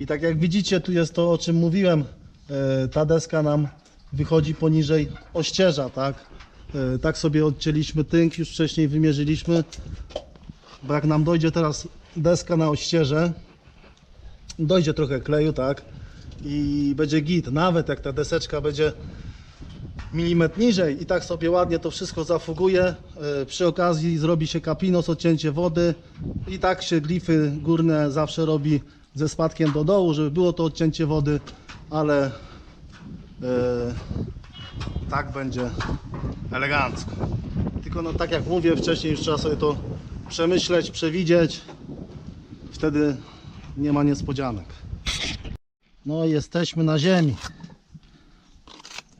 I tak jak widzicie, tu jest to, o czym mówiłem. E, Ta deska nam wychodzi poniżej ościeża, tak? E, Tak sobie odcięliśmy tynk, już wcześniej wymierzyliśmy. Bo jak nam dojdzie teraz deska na ościeże, dojdzie trochę kleju, tak? I będzie git. Nawet jak ta deseczka będzie milimetr niżej i tak sobie ładnie to wszystko zafuguje. E, Przy okazji zrobi się kapinos, odcięcie wody i tak się glify górne zawsze robi ze spadkiem do dołu, żeby było to odcięcie wody, ale e, tak będzie elegancko. Tylko no tak jak mówię wcześniej, już trzeba sobie to przemyśleć, przewidzieć. Wtedy nie ma niespodzianek. No jesteśmy na ziemi.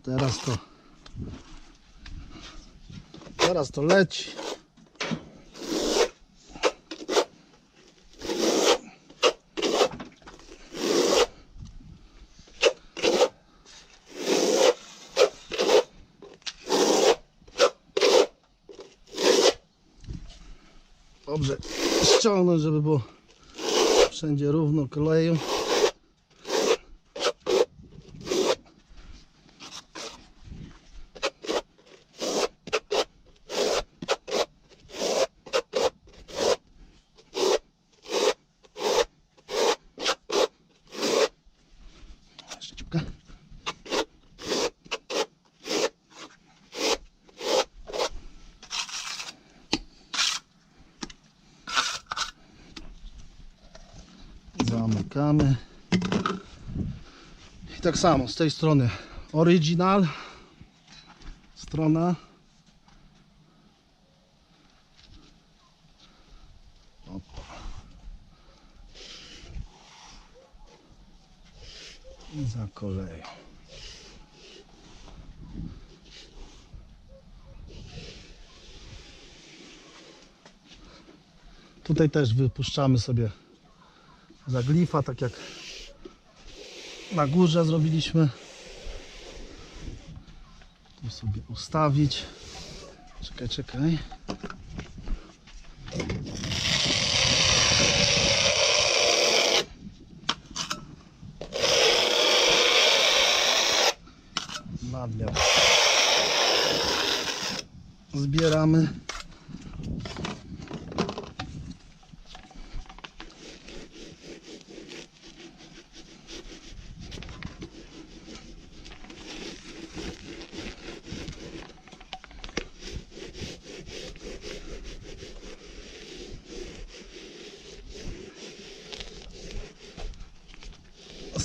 Teraz to Teraz to leci. Dobrze ściągnąć, żeby było wszędzie równo kleju. Jeszcze ciupkę. Zamykamy. I tak samo z tej strony original strona. I za koleją. Tutaj też wypuszczamy sobie zaglifa, tak jak na górze zrobiliśmy. Tu sobie ustawić. Czekaj, czekaj. Nadmiar. Zbieramy.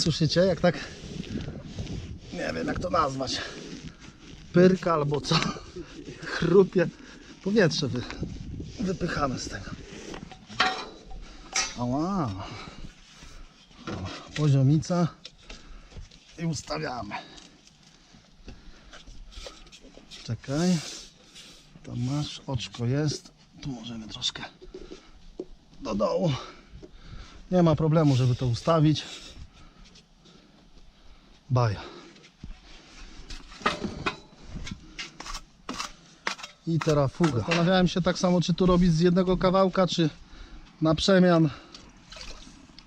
Słyszycie, jak tak? Nie wiem jak to nazwać. Pyrka albo co? Chrupie. Powietrze wy, wypychamy z tego. Ała. Poziomica. I ustawiamy. Czekaj. Tam masz, oczko jest. Tu możemy troszkę do dołu. Nie ma problemu żeby to ustawić baja. I teraz fuga. Zastanawiałem się tak samo, czy tu robić z jednego kawałka, czy na przemian.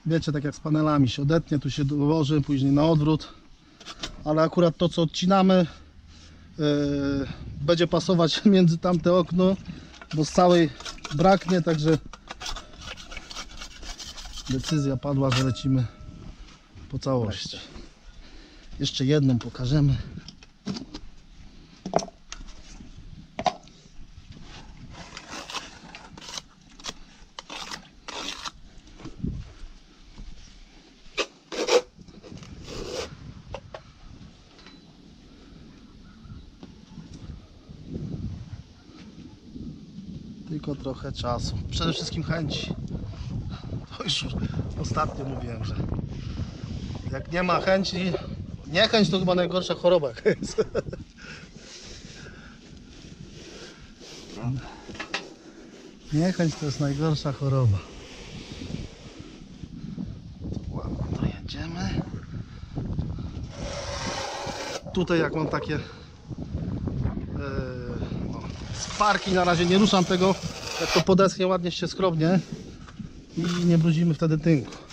Wiecie, tak jak z panelami się odetnie, tu się dołoży, później na odwrót. Ale akurat to, co odcinamy, yy, będzie pasować między tamte okno, bo z całej braknie, także decyzja padła, że lecimy po całości. Jeszcze jedną pokażemy. Tylko trochę czasu. Przede wszystkim chęci. To już ostatnio mówiłem, że jak nie ma chęci, niechęć to chyba najgorsza choroba. jest. Niechęć to jest najgorsza choroba. Tu ładnie dojedziemy. Tutaj jak mam takie e, no, sparki, na razie nie ruszam tego, jak to podeschnie ładnie się skrobnie i nie bruzimy wtedy tynku.